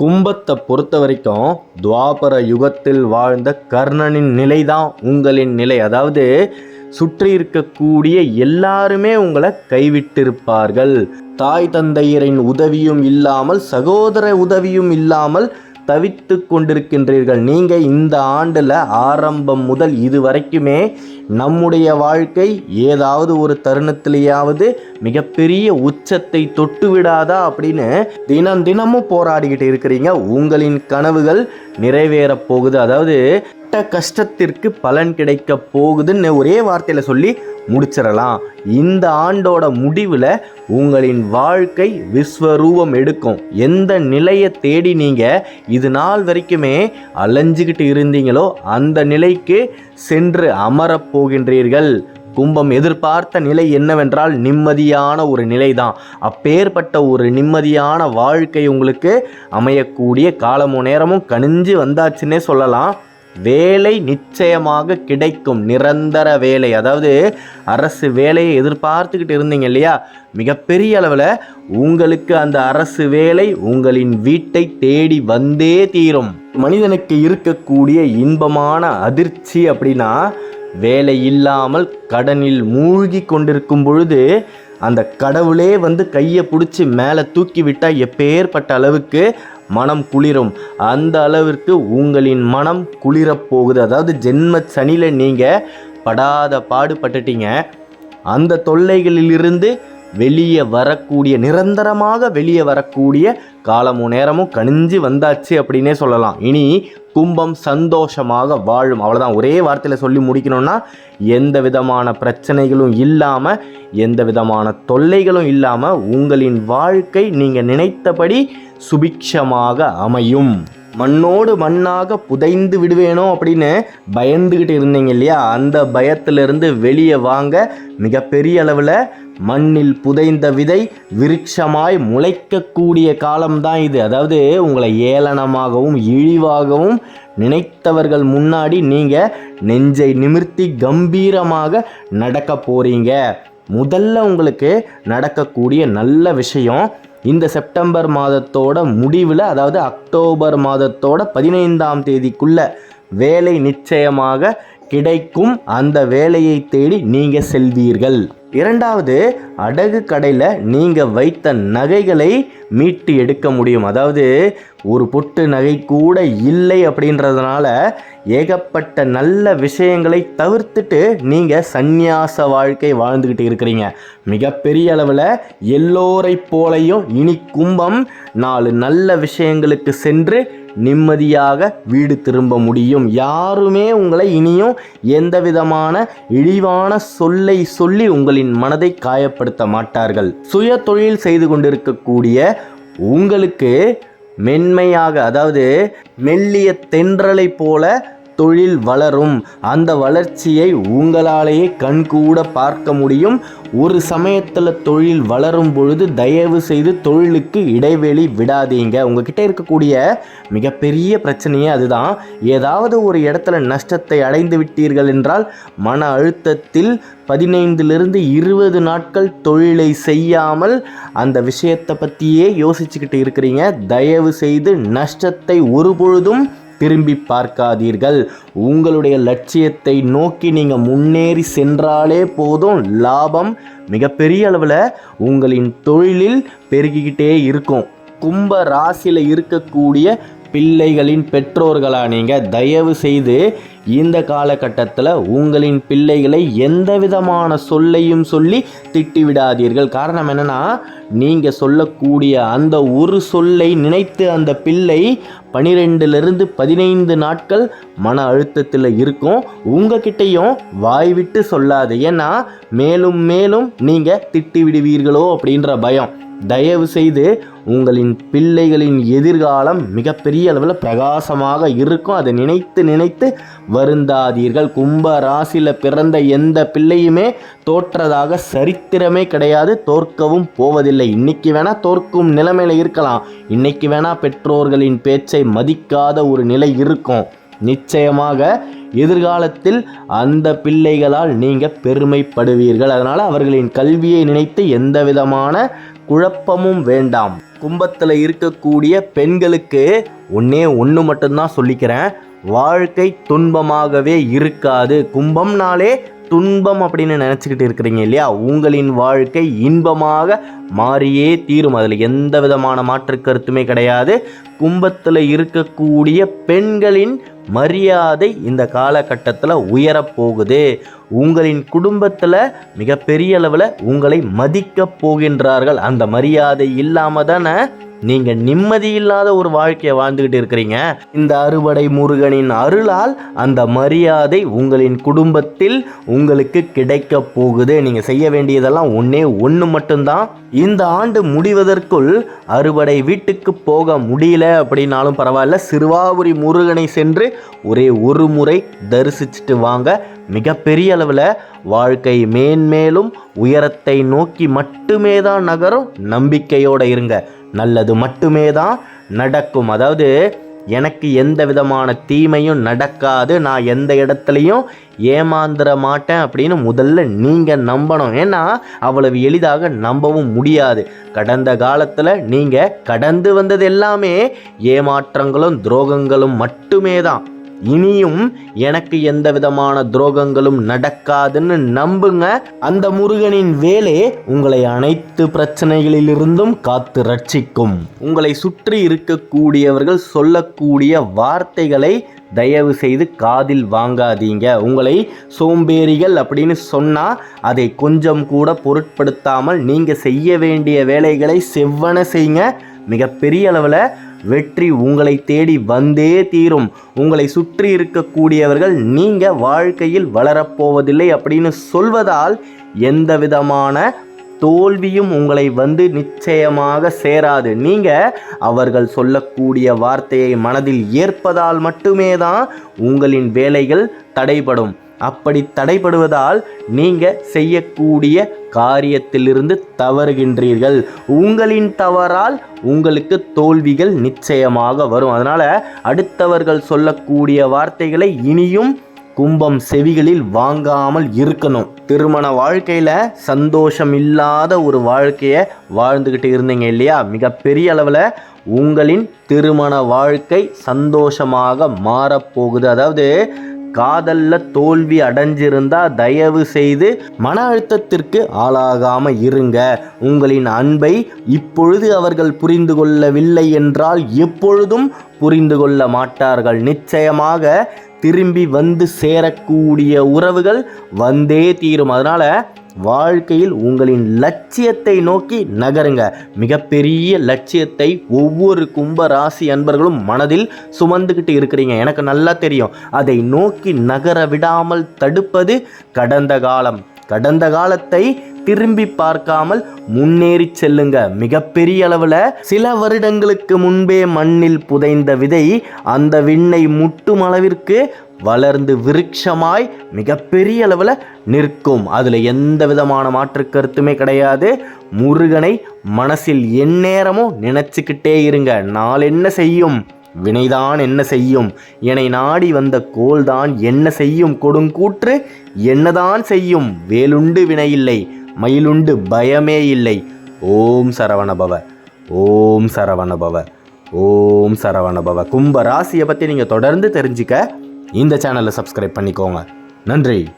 கும்பத்தை பொறுத்த வரைக்கும் துவாபர யுகத்தில் வாழ்ந்த கர்ணனின் நிலை தான் உங்களின் நிலை. அதாவது சுற்றி இருக்கக்கூடிய எல்லாருமே உங்களை கைவிட்டிருப்பார்கள். தாய் தந்தையரின் உதவியும் இல்லாமல் சகோதர உதவியும் இல்லாமல் தவித்து கொண்டிருக்கின்றீர்கள் நீங்கள் இந்த ஆண்டில் ஆரம்பம் முதல் இது வரைக்குமே நம்முடைய வாழ்க்கை ஏதாவது ஒரு தருணத்திலேயாவது மிகப்பெரிய உச்சத்தை தொட்டு விடாதா அப்படின்னு தினம் தினமும் போராடிக்கிட்டு இருக்கிறீங்க. உங்களின் கனவுகள் நிறைவேறப் போகுது. அதாவது பட்ட கஷ்டத்திற்கு பலன் கிடைக்க போகுதுன்னு ஒரே வார்த்தையில் சொல்லி முடிச்சிடலாம். இந்த ஆண்டோட முடிவில் உங்களின் வாழ்க்கை விஸ்வரூபம் எடுக்கும். எந்த நிலையை தேடி நீங்கள் இது நாள் வரைக்குமே அலைஞ்சிக்கிட்டு இருந்தீங்களோ அந்த நிலைக்கு சென்று அமரப் போகின்றீர்கள். கும்பம் எதிர்பார்த்த நிலை என்னவென்றால் நிம்மதியான ஒரு நிலை தான் அப்பேற்பட்ட ஒரு நிம்மதியான வாழ்க்கை உங்களுக்கு அமையக்கூடிய காலமும் நேரமும் கணிஞ்சு வந்தாச்சுன்னே சொல்லலாம். வேலை நிச்சயமாக கிடைக்கும். நிரந்தர வேலை. அதாவது அரசு வேலையை எதிர்பார்த்துக்கிட்டு இருந்தீங்க இல்லையா? மிகப்பெரிய அளவில் உங்களுக்கு அந்த அரசு வேலை உங்களின் வீட்டை தேடி வந்தே தீரும். மனிதனுக்கு இருக்கக்கூடிய இன்பமான அதிர்ச்சி அப்படின்னா வேலை இல்லாமல் கடனில் மூழ்கி கொண்டிருக்கும் பொழுது அந்த கடவுளே வந்து கையை பிடிச்சி மேலே தூக்கி விட்டால் எப்பேற்பட்ட அளவுக்கு மனம் குளிரும். அந்த அளவிற்கு உங்களின் மனம் குளிரப் போகுது. அதாவது ஜென்ம சனியில் நீங்கள் படாத பாடுபட்டுட்டீங்க. அந்த தொல்லைகளிலிருந்து வெளியே வரக்கூடிய நிரந்தரமாக வெளியே வரக்கூடிய காலமும் நேரமும் கணிஞ்சு வந்தாச்சு அப்படின்னே சொல்லலாம். இனி கும்பம் சந்தோஷமாக வாழும். அவ்வளோதான் ஒரே வார்த்தையில் சொல்லி முடிக்கணும்னா எந்த விதமான பிரச்சனைகளும் இல்லாமல் எந்த விதமான தொல்லைகளும் இல்லாமல் உங்களின் வாழ்க்கை நீங்கள் நினைத்தபடி சுபிக்ஷமாக அமையும். மண்ணோடு மண்ணாக புதைந்து விடுவேனோ அப்படின்னு பயந்துக்கிட்டு இருந்தீங்க இல்லையா? அந்த பயத்திலிருந்து வெளியே வாங்க மிகப்பெரிய அளவில் மண்ணில் புதைந்த விதை விருட்சமாய் முளைக்கக்கூடிய காலம்தான் இது. அதாவது உங்களை ஏளனமாகவும் இழிவாகவும் நினைத்தவர்கள் முன்னாடி நீங்கள் நெஞ்சை நிமிர்த்தி கம்பீரமாக நடக்க போகிறீங்க முதல்ல உங்களுக்கு நடக்கக்கூடிய நல்ல விஷயம் இந்த செப்டம்பர் மாதத்தோட முடிவில் அதாவது அக்டோபர் மாதத்தோட பதினைந்தாம் தேதிக்குள்ள வேலை நிச்சயமாக கிடைக்கும் அந்த வேலையை தேடி நீங்கள் செல்வீர்கள். இரண்டாவது அடகு கடையில் நீங்கள் வைத்த நகைகளை மீட்டு எடுக்க முடியும். அதாவது ஒரு பொட்டு நகை கூட இல்லை அப்படின்றதுனால ஏகப்பட்ட நல்ல விஷயங்களை தவிர்த்துட்டு நீங்கள் சந்நியாச வாழ்க்கை வாழ்ந்துக்கிட்டு இருக்கிறீங்க. மிகப்பெரிய அளவில் எல்லோரை போலையும் இனி கும்பம் நாலு நல்ல விஷயங்களுக்கு சென்று நிம்மதியாக வீடு திரும்ப முடியும். யாருமே உங்களை இனியும் எந்த விதமான இழிவான சொல்லை சொல்லி உங்களின் மனதை காயப்படுத்த மாட்டார்கள். சுய தொழில் செய்து கொண்டிருக்கக்கூடிய உங்களுக்கு மென்மையாக அதாவது மெல்லிய தென்றலை போல தொழில் வளரும். அந்த வளர்ச்சியை உங்களாலேயே கண்கூட பார்க்க முடியும். ஒரு சமயத்தில் தொழில் வளரும் பொழுது தயவு செய்து தொழிலுக்கு இடைவெளி விடாதீங்க. உங்ககிட்ட இருக்கக்கூடிய மிகப்பெரிய பிரச்சனையே அதுதான். ஏதாவது ஒரு இடத்துல நஷ்டத்தை அடைந்து விட்டீர்கள் என்றால் மன அழுத்தத்தில் பதினைந்திலிருந்து இருபது நாட்கள் தொழிலை செய்யாமல் அந்த விஷயத்தை பற்றியே யோசிச்சுக்கிட்டு இருக்கிறீங்க. தயவு செய்து நஷ்டத்தை ஒருபொழுதும் திரும்பி பார்க்காதீர்கள். உங்களுடைய லட்சியத்தை நோக்கி நீங்கள் முன்னேறி சென்றாலே போதும். லாபம் மிகப்பெரிய அளவில் உங்களின் தொழிலில் பெருகிக்கிட்டே இருக்கும். கும்ப ராசியில் இருக்கக்கூடிய பிள்ளைகளின் பெற்றோர்களா நீங்கள் தயவு செய்து இந்த காலகட்டத்தில் உங்களின் பிள்ளைகளை எந்த விதமான சொல்லையும் சொல்லி திட்டிவிடாதீர்கள். காரணம் என்னென்னா நீங்கள் சொல்லக்கூடிய அந்த ஒரு சொல்லை நினைத்து அந்த பிள்ளை பனிரெண்டுலேருந்து பதினைந்து நாட்கள் மன அழுத்தத்தில் இருக்கும். உங்ககிட்டையும் வாய் விட்டு சொல்லாது. ஏன்னா மேலும் மேலும் நீங்கள் திட்டி விடுவீர்களோ அப்படின்ற பயம். தயவு செய்து உங்களின் பிள்ளைகளின் எதிர்காலம் மிகப்பெரிய அளவில் பிரகாசமாக இருக்கும். அதை நினைத்து நினைத்து வருந்தாதீர்கள். கும்ப ராசியில் பிறந்த எந்த பிள்ளையுமே தோற்றதாக சரித்திரமே கிடையாது. தோற்கவும் போவதில்லை. இன்னைக்கு வேணால் தோற்கும் நிலைமையில் இருக்கலாம். இன்னைக்கு வேணால் பெற்றோர்களின் பேச்சை மதிக்காத ஒரு நிலை இருக்கும். நிச்சயமாக எதிர்காலத்தில் அந்த பிள்ளைகளால் நீங்கள் பெருமைப்படுவீர்கள். அதனால் அவர்களின் கல்வியை நினைத்து எந்த விதமான குழப்பமும் வேண்டாம். கும்பத்தில் இருக்கக்கூடிய பெண்களுக்கு ஒன்னே ஒன்று மட்டும்தான் சொல்லிக்கிறேன். வாழ்க்கை துன்பமாகவே இருக்காது. கும்பம்னாலே துன்பம் அப்படின்னு நினச்சிக்கிட்டு இருக்கிறீங்க இல்லையா? உங்களின் வாழ்க்கை இன்பமாக மாறியே தீரும். அதில் எந்த விதமான மாற்று கருத்துமே கிடையாது. கும்பத்தில் இருக்கக்கூடிய பெண்களின் மரியாதை இந்த காலகட்டத்தில் உயரப்போகுது. உங்களின் குடும்பத்தில் மிகப்பெரிய அளவில் உங்களை மதிக்கப் போகின்றார்கள். அந்த மரியாதை இல்லாமல் தானே நீங்க நிம்மதி இல்லாத ஒரு வாழ்க்கையை வாழ்ந்துகிட்டு இருக்கிறீங்க. இந்த அறுவடை முருகனின் அருளால் அந்த மரியாதை உங்களின் குடும்பத்தில் உங்களுக்கு கிடைக்க போகுது. நீங்க செய்ய வேண்டியதெல்லாம் ஒன்னே ஒன்று மட்டும்தான். இந்த ஆண்டு முடிவதற்குள் அறுவடை வீட்டுக்கு போக முடியல அப்படின்னாலும் பரவாயில்ல. சிறுவாபுரி முருகனை சென்று ஒரே ஒரு முறை தரிசிச்சுட்டு வாங்க. மிகப்பெரிய அளவில் வாழ்க்கை மேன்மேலும் உயரத்தை நோக்கி மட்டுமே தான் நகரும். நம்பிக்கையோடு இருங்க. நல்லது மட்டுமே தான் நடக்கும். அதாவது எனக்கு எந்த விதமான தீமையும் நடக்காது. நான் எந்த இடத்துலையும் ஏமாந்துட மாட்டேன் அப்படின்னு முதல்ல நீங்கள் நம்பணும். ஏன்னா அவ்வளவு எளிதாக நம்பவும் முடியாது. கடந்த காலத்தில் நீங்கள் கடந்து வந்தது எல்லாமே ஏமாற்றங்களும் துரோகங்களும் மட்டுமே தான் இனியும் எனக்கு எந்த விதமான துரோகங்களும் நடக்காதுன்னு நம்புங்க. அந்த முருகனின் வேலே உங்களை அனைத்து பிரச்சனைகளிலிருந்தும் காத்து ரட்சிக்கும். உங்களை சுற்றி இருக்கக்கூடியவர்கள் சொல்லக்கூடிய வார்த்தைகளை தயவு செய்து காதில் வாங்காதீங்க. உங்களை சோம்பேறிகள் அப்படின்னு சொன்னால் அதை கொஞ்சம் கூட பொருட்படுத்தாமல் நீங்கள் செய்ய வேண்டிய வேலைகளை செவ்வன செய்யுங்க. மிகப்பெரிய அளவில் வெற்றி உங்களை தேடி வந்தே தீரும். உங்களை சுற்றி இருக்கக்கூடியவர்கள் நீங்கள் வாழ்க்கையில் வளரப்போவதில்லை அப்படின்னு சொல்வதால் எந்த விதமான தோல்வியும் உங்களை வந்து நிச்சயமாக சேராது. நீங்கள் அவர்கள் சொல்லக்கூடிய வார்த்தையை மனதில் ஏற்பதால் மட்டுமே தான் உங்களின் வேலைகள் தடைபடும். அப்படி தடைபடுவதால் நீங்கள் செய்யக்கூடிய காரியத்திலிருந்து தவறுகின்றீர்கள். உங்களின் தவறால் உங்களுக்கு தோல்விகள் நிச்சயமாக வரும். அதனால் அடுத்தவர்கள் சொல்லக்கூடிய வார்த்தைகளை இனியும் கும்பம் செவிகளில் வாங்காமல் இருக்கணும். திருமண வாழ்க்கையில் சந்தோஷம் இல்லாத ஒரு வாழ்க்கையை வாழ்ந்துக்கிட்டு இருந்தீங்க இல்லையா? மிகப்பெரிய அளவில் உங்களின் திருமண வாழ்க்கை சந்தோஷமாக மாறப்போகுது. அதாவது காதல்ல தோல்வி அடைஞ்சிருந்தா தயவு செய்து மன அழுத்தத்திற்கு ஆளாகாம இருங்க. உங்களின் அன்பை இப்பொழுது அவர்கள் புரிந்து கொள்ளவில்லை என்றால் எப்பொழுதும் புரிந்து கொள்ள மாட்டார்கள். நிச்சயமாக திரும்பி வந்து சேரக்கூடிய உறவுகள் வந்தே தீரும். அதனால வாழ்க்கையில் உங்களின் லட்சியத்தை நோக்கி நகருங்க. மிகப்பெரிய லட்சியத்தை ஒவ்வொரு கும்ப ராசி அன்பர்களும் மனதில் சுமந்துக்கிட்டு இருக்கிறீங்க. எனக்கு நல்லா தெரியும். அதை நோக்கி நகர விடாமல் தடுப்பது கடந்த காலம். கடந்த காலத்தை திரும்பி பார்க்காமல் முன்னேறி செல்லுங்க. மிகப்பெரிய அளவில் சில வருடங்களுக்கு முன்பே மண்ணில் புதைந்த விதை அந்த விண்ணை முட்டும் அளவிற்கு வளர்ந்து விருட்சமாய் மிகப்பெரிய அளவில் நிற்கும். அதில் எந்த விதமான மாற்று கருத்துமே கிடையாது. முருகனை மனசில் எந்நேரமும் நினச்சிக்கிட்டே இருங்க. நாள் என்ன செய்யும்? வினைதான் என்ன செய்யும்? என்னை நாடி வந்த கோல்தான் என்ன செய்யும்? கொடுங்கூற்று என்னதான் செய்யும்? வேலுண்டு வினையில்லை மயிலுண்டு பயமே இல்லை. ஓம் சரவணபவ ஓம் சரவணபவ ஓம் சரவணபவ. கும்ப ராசியை பற்றி நீங்கள் தொடர்ந்து தெரிஞ்சுக்க இந்த சேனலை சப்ஸ்கிரைப் பண்ணிக்கோங்க. நன்றி.